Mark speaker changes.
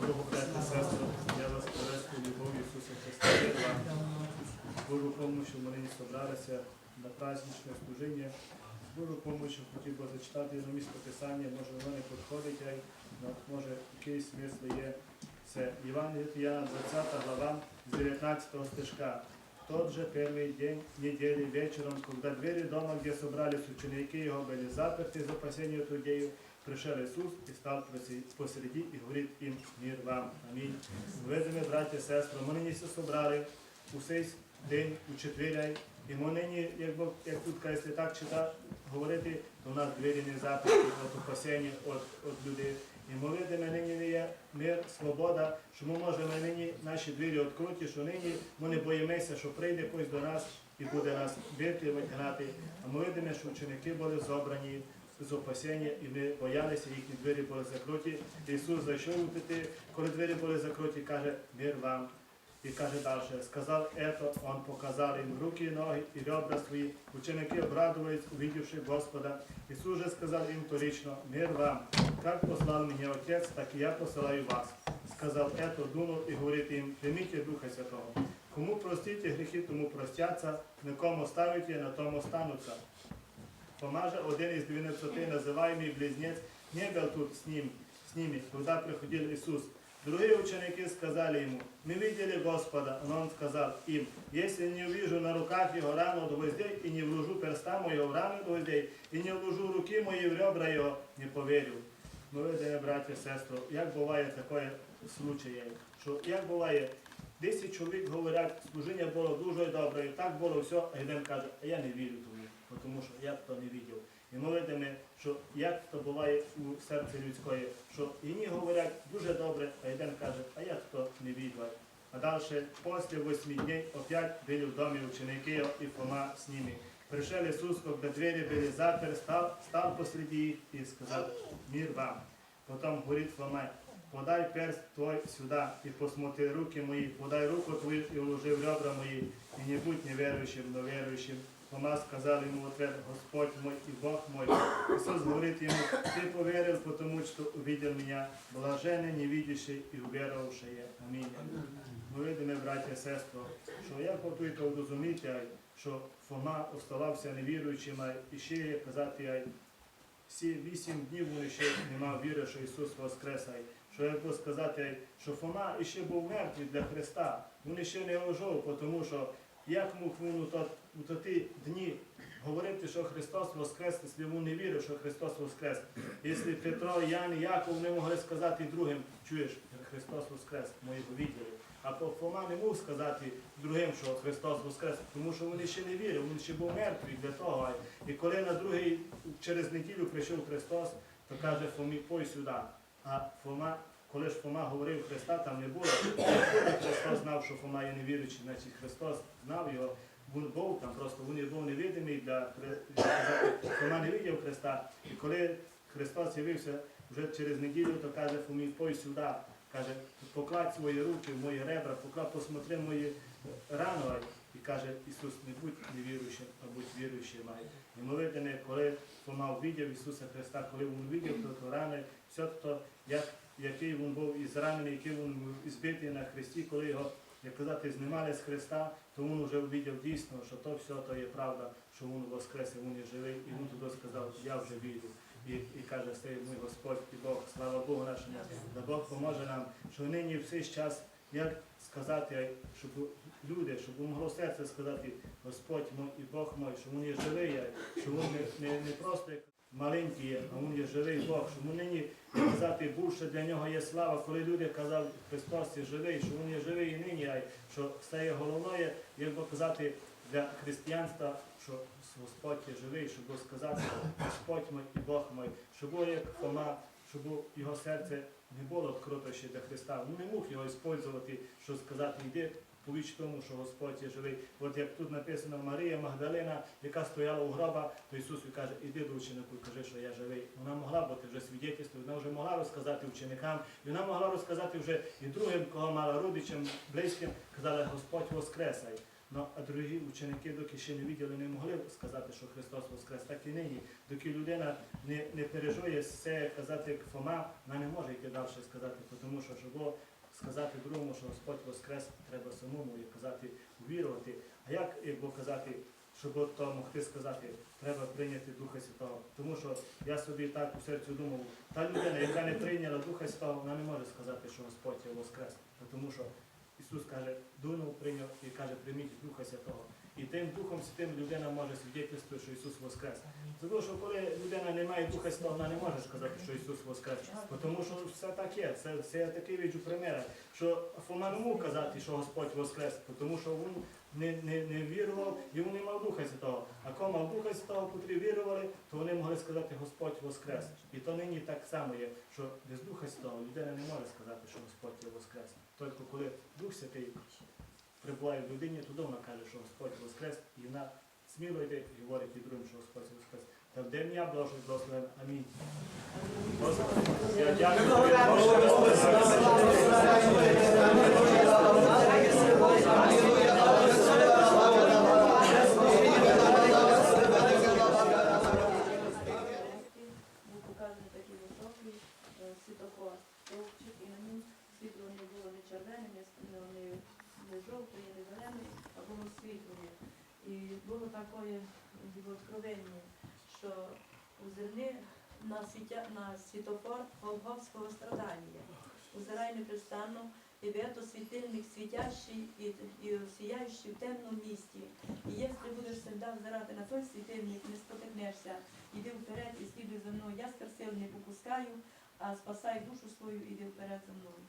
Speaker 1: Богу, сестри, я вас приветствую любові Ісуса Христа. Божу помощь нині собралися на праздничне служіння. З Божою помощью хотів би зачитати на місто Писання, може воно не підходить, а ну, може якийсь смисл є. Це Іван від 20 глава, з 19 стишка В тот же первый день недели вечером, когда двери дома, где собрались ученики его, были заперты за опасения трудею, пришел Иисус и стал проси- посреди и говорит им мир вам. Амінь. Видимо, браті і сестри, ми нині все собрали у цей день, у четвіряй, і ми нині, як, Бог- як тут, якщо так читати, говорити, то у нас двері не заперті від опасення від, від людей. І ми видимо, нині є мир, свобода, що ми можемо нині наші двері відкрити, що нині ми не боїмося, що прийде хтось до нас і буде нас бити, гнати. А ми видимо, що ученики були зобрані з опасення, і ми боялися, їхні двері були закриті. Ісус зайшов у коли двері були закриті, каже, мир вам. І каже далі, сказав это, он показав їм руки і ноги і ребра свої. Ученики обрадувались, увидівши Господа. Ісус же сказав їм вторично, мир вам. Как послав мене Отець, так і я посилаю вас. Сказав это, дунув і говорить їм, прийміть Духа Святого. Кому простите гріхи, тому простяться, на кому ставите, на тому стануться. Помаже один із 12 називаемый близнец, не был тут с ним, с ними, когда приходил Иисус. Другие ученики сказали ему, мы видели Господа, но он сказал им, если не увижу на руках его рану до гвоздей, и не вложу перста моего в рану до гвоздей, и не вложу руки мої в ребра його, не поверю. Ми видимо, браті і сестри, як буває таке случає, що як буває, 10 чоловік говорять, служіння було дуже добре, і так було все, а один каже, а я не вірю тому, тому що я то не бачив. І ми видимо, що як буває у серці людської, що іні говорять дуже добре, а один каже, а я то не відвай. А далі, після восьми днів, опять були в домі ученики і Фома з ними. Прийшов Ісус, коли двері були запер, став, став посреди їх і сказав, мир вам. Потім говорит Фома, подай перст твой сюда и посмотри руки мои, подай руку твою и вложи в ребра мои, и не будь неверующим, но верующим. Фома сказал ему ответ, Господь мой и Бог мой. Иисус говорит ему, ты поверил, потому что увидел меня, блаженный, невидящий и уверовавшие. Аминь. Ми видимо, браття і сестри, що я готую то розуміти, що Фома оставався невіруючим, ай, і ще є казати, всі вісім днів він ще не мав віри, що Ісус воскрес. Що я буду сказати, що Фома іще був мертвий для Христа. Він ще не ожив, тому що як мог він у, ті дні говорити, що Христос воскрес, якщо він не вірив, що Христос воскрес. Якщо Петро, Ян і Яков не могли сказати другим, чуєш, Христос воскрес, ми його виділи. А Фома не мог сказати другим, що Христос воскрес, тому що вони ще не вірили, він ще був мертвий для того. І коли на другий через неділю прийшов Христос, то каже Фомі, пой сюди. А Фома, коли ж Фома говорив Христа, там не було. Христос знав, що Фома є невіруючий, значить Христос знав його. Він був там, просто він був невидимий для Фома не видів Христа. І коли Христос з'явився вже через неділю, то каже Фомі, пой сюди. Каже, покладь свої руки в мої ребра, покладь, посмотри мої рани. І каже, Ісус, не будь невіруючим, а будь віруючим. І ми видимо, коли Фома увидів Ісуса Христа, коли він увидів то, то рани, все то, як, який він був і зранений, який він був збитий на хресті, коли його, як казати, знімали з Христа, то він вже увидів дійсно, що то все то є правда, що він воскрес, і він є живий, і він туди сказав, я вже вірю. І, і каже, стає мій Господь і Бог, слава Богу нашому, да Бог поможе нам, що нині в цей час, як сказати, щоб люди, щоб могло серце сказати, Господь мій і Бог мій, що Він є живий, що Він не, не, не просто маленький, є, а Він є живий Бог, що нині казати, більше для нього є слава, коли люди казали, Христос є живий, що Він є живий і нині, а що це є головне, як би казати, для християнства, що Господь є живий, щоб сказати, Господь мій і Бог мій, щоб було як Фома, щоб його серце не було відкрито ще для Христа. Він не мог його використовувати, щоб сказати, йди повіч тому, що Господь є живий. От як тут написано Марія Магдалина, яка стояла у гроба, то Ісус каже, іди до ученику і кажи, що я живий. Вона могла бути вже свідетельство, вона вже могла розказати ученикам, і вона могла розказати вже і другим, кого мала родичам, близьким, казала, Господь воскресай. Ну, а другі ученики, доки ще не виділи, не могли сказати, що Христос Воскрес, так і нині. Доки людина не, не пережує все казати як Фома, вона не може йти далі сказати, тому що щоб сказати другому, що Господь Воскрес, треба самому як казати, вірувати. А як якби казати, щоб то могти сказати, треба прийняти Духа Святого. Тому що я собі так у серці думав, та людина, яка не прийняла Духа Святого, вона не може сказати, що Господь є Воскрес. Тому що Ісус каже, дунув, прийняв і каже, прийміть Духа Святого. І тим Духом Святим людина може свідчити, що Ісус Воскрес. Тому що коли людина не має Духа Святого, вона не може сказати, що Ісус Воскрес. Тому що все так є. Це, це я такий віджу примера, що Фома не мог казати, що Господь Воскрес, тому що він не, не, не вірував і не мав Духа Святого. А коли мав Духа Святого, котрі вірували, то вони могли сказати Господь Воскрес. І то нині так само є, що без Духа Святого людина не може сказати, що Господь є Воскрес. Тільки коли Дух Святий прибуває в людині, туди вона каже, що Господь Воскрес, і вона сміло йде і говорить і другим, що Господь Воскрес. Та в день я благословен. Амінь.
Speaker 2: Було таке откровення, що узирни на, світя, на світофор Голгофського страдання. Узирай непрестанно, і вето світильник світящий і, і сіяючий в темному місті. І якщо будеш завжди взирати на той світильник, не спотикнешся, іди вперед і слідуй за мною. Я скарсил не попускаю, а спасай душу свою, іди вперед за мною.